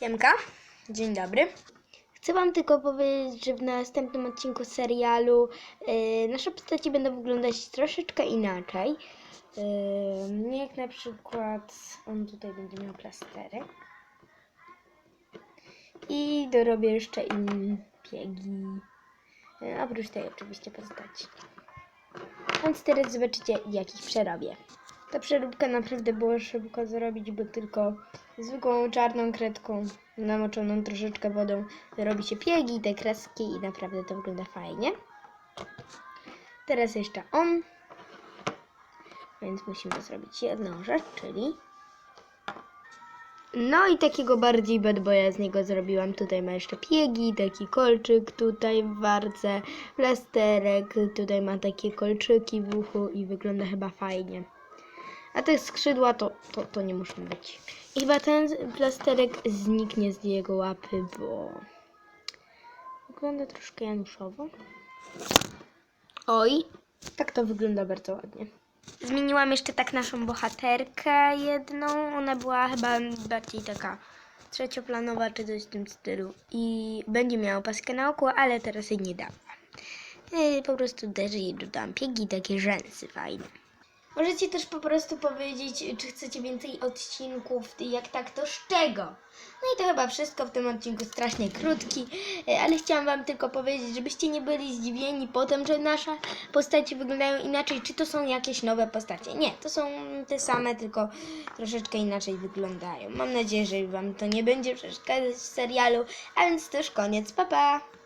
Siemka, dzień dobry. Chcę Wam tylko powiedzieć, że w następnym odcinku serialu yy, nasze postaci będą wyglądać troszeczkę inaczej. Yy, jak na przykład on tutaj będzie miał plasterek. I dorobię jeszcze im piegi. Yy, oprócz tej oczywiście postaci. Więc teraz zobaczycie, jak ich przerobię. Ta przeróbka naprawdę było szybko zrobić, bo tylko zwykłą czarną kredką namoczoną troszeczkę wodą robi się piegi, te kreski i naprawdę to wygląda fajnie. Teraz jeszcze on. Więc musimy zrobić jedną rzecz, czyli... No i takiego bardziej bad boya z niego zrobiłam. Tutaj ma jeszcze piegi, taki kolczyk tutaj w warce, plasterek, tutaj ma takie kolczyki w uchu i wygląda chyba fajnie. A te skrzydła to, to, to nie muszą być. I chyba ten plasterek zniknie z jego łapy, bo wygląda troszkę januszowo. Oj, tak to wygląda bardzo ładnie. Zmieniłam jeszcze tak naszą bohaterkę jedną. Ona była chyba bardziej taka trzecioplanowa czy coś w tym stylu. I będzie miała paskę na oku, ale teraz jej nie dałam. Yy, Po prostu też jej dodałam piegi, takie rzęsy fajne. Możecie też po prostu powiedzieć, czy chcecie więcej odcinków, jak tak, to z czego? No i to chyba wszystko w tym odcinku, strasznie krótki, e, ale chciałam Wam tylko powiedzieć, żebyście nie byli zdziwieni potem, że nasze postacie wyglądają inaczej, czy to są jakieś nowe postacie. Nie, to są te same, tylko troszeczkę inaczej wyglądają. Mam nadzieję, że Wam to nie będzie przeszkadzać w serialu, a więc to już koniec, pa pa!